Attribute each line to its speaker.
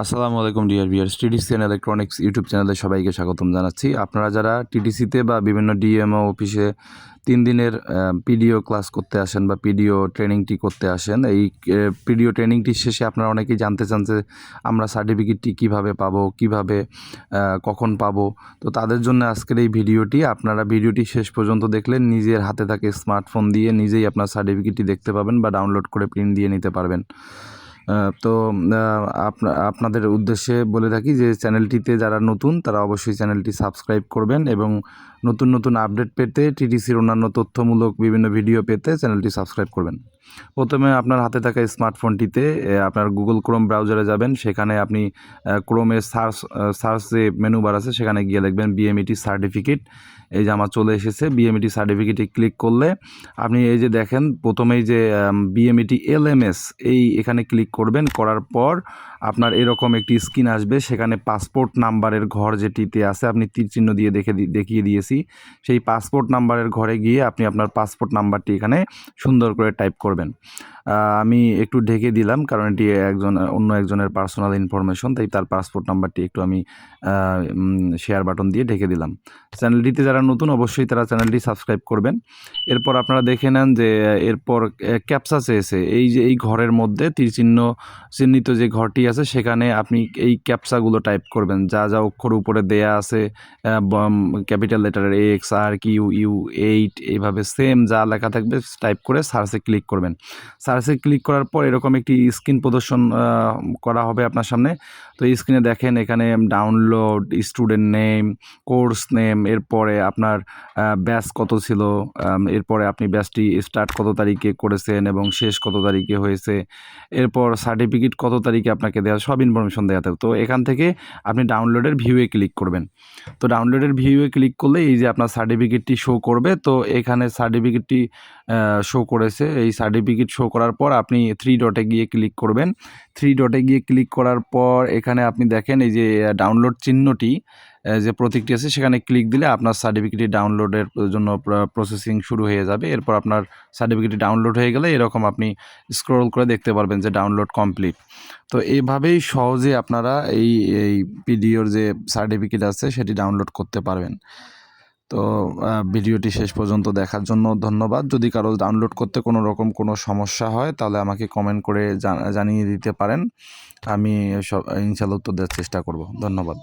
Speaker 1: আসসালামু আলাইকুম dear viewers TDC and electronics YouTube চ্যানেলে সবাইকে স্বাগতম জানাচ্ছি। আপনারা যারা টিডিসিতে বা বিভিন্ন ডিএমও অফিসে তিন দিনের পিডিও ক্লাস করতে আসেন বা পিডিও ট্রেনিংটি করতে আসেন, এই পিডিও ট্রেনিংটি শেষে আপনারা অনেকেই জানতে চান যে আমরা সার্টিফিকেটটি কীভাবে পাবো, কীভাবে কখন পাবো। তো তাদের জন্য আজকের এই ভিডিওটি, আপনারা ভিডিওটি শেষ পর্যন্ত দেখলে নিজের হাতে থাকে স্মার্টফোন দিয়ে নিজেই আপনার সার্টিফিকেটটি দেখতে পাবেন বা ডাউনলোড করে প্রিন্ট দিয়ে নিতে পারবেন। তো আপনাদের উদ্দেশ্যে বলে থাকি যে চ্যানেলটিতে যারা নতুন, তারা অবশ্যই চ্যানেলটি সাবস্ক্রাইব করবেন এবং নতুন নতুন আপডেট পেতে টিডিসির অন্যান্য তথ্যমূলক বিভিন্ন ভিডিও পেতে চ্যানেলটি সাবস্ক্রাইব করবেন। প্রথমে আপনার হাতে থাকা স্মার্টফোনটিতে আপনার গুগল ক্রোম ব্রাউজারে যাবেন। সেখানে আপনি ক্রোমের সার্চ সার্চ যে মেনু বার আছে, সেখানে গিয়ে লিখবেন বিএমইটি সার্টিফিকেট এই যে আমার চলে এসেছে বিএমইটি সার্টিফিকেটে ক্লিক করলে আপনি এই যে দেখেন, প্রথমেই যে বিএমইটি এলএমএস এই এখানে ক্লিক করবেন। করার পর আপনার এরকম একটি স্ক্রিন আসবে, সেখানে পাসপোর্ট নাম্বারের ঘর যেটিতে আছে, আপনি তীর চিহ্ন দিয়ে দেখে দেখিয়ে দিয়েছি। সেই পাসপোর্ট নাম্বারের ঘরে গিয়ে আপনি আপনার পাসপোর্ট নাম্বারটি এখানে সুন্দর করে টাইপ করবেন। আহ, আমি একটু ঢেকে দিলাম কারণ এটি একজন অন্য একজনের পার্সোনাল ইনফরমেশন তাই তার পাসপোর্ট নাম্বারটি একটু আমি শেয়ার বাটন দিয়ে ঢেকে দিলাম। চ্যানেলটিতে যারা নতুন অবশ্যই তারা চ্যানেলটি সাবস্ক্রাইব করবেন। এরপর আপনারা দেখে নেন যে এরপর ক্যাপসা চেয়েছে। এই যে এই ঘরের মধ্যে তীরচিহ্ন চিহ্নিত যে ঘরটি আছে সেখানে আপনি এই ক্যাপসাগুলো টাইপ করবেন। যা যা অক্ষর উপরে দেয়া আছে capital লেটারের X R Q U eight এইভাবে সেম যা লেখা থাকবে টাইপ করে সার্চে ক্লিক করবেন। সার্চে ক্লিক করার পর এরকম একটি স্ক্রিন প্রদর্শন করা হবে আপনার সামনে। তো স্ক্রিনে দেখেন এখানে download student name course name এরপরে আপনার ব্যাচ কত ছিল এরপরে আপনি ব্যাচটি স্টার্ট কত তারিখে করেছেন এবং শেষ কত তারিখে হয়েছে, এরপর সার্টিফিকেট কত তারিখে আপনাকে দেওয়া সব ইনফরমেশন দেওয়া থাকবে। তো এখান থেকে আপনি ডাউনলোডের ভিউয়ে ক্লিক করবেন। তো ডাউনলোডের ভিউয়ে ক্লিক করলে এই যে আপনার সার্টিফিকেটটি শো করবে, তো এখানে সার্টিফিকেটটি শো করেছে, এই সার্টিফিকেট শো করার পর আপনি থ্রি ডটে গিয়ে ক্লিক করবেন। থ্রি ডটে গিয়ে ক্লিক করার পর এখানে আপনি দেখেন এই যে ডাউনলোড চিহ্নটি যে প্রতীকটি আছে সেখানে ক্লিক দিলে আপনার সার্টিফিকেটটি ডাউনলোডের জন্য প্রসেসিং শুরু হয়ে যাবে। এরপর আপনার সার্টিফিকেটটি ডাউনলোড হয়ে গেলে এরকম আপনি স্ক্রল করে দেখতে পারবেন যে ডাউনলোড কমপ্লিট তো এইভাবেই সহজে আপনারা এই এই পিডিওর যে সার্টিফিকেট আছে সেটি ডাউনলোড করতে পারবেন। তো ভিডিওটি শেষ পর্যন্ত দেখার জন্য ধন্যবাদ। যদি কারও ডাউনলোড করতে কোনো রকম কোনো সমস্যা হয়, তাহলে আমাকে কমেন্ট করে জান- জানিয়ে দিতে পারেন। আমি সব, ইনশাল্লাহ উত্তর দেওয়ার চেষ্টা করব। ধন্যবাদ।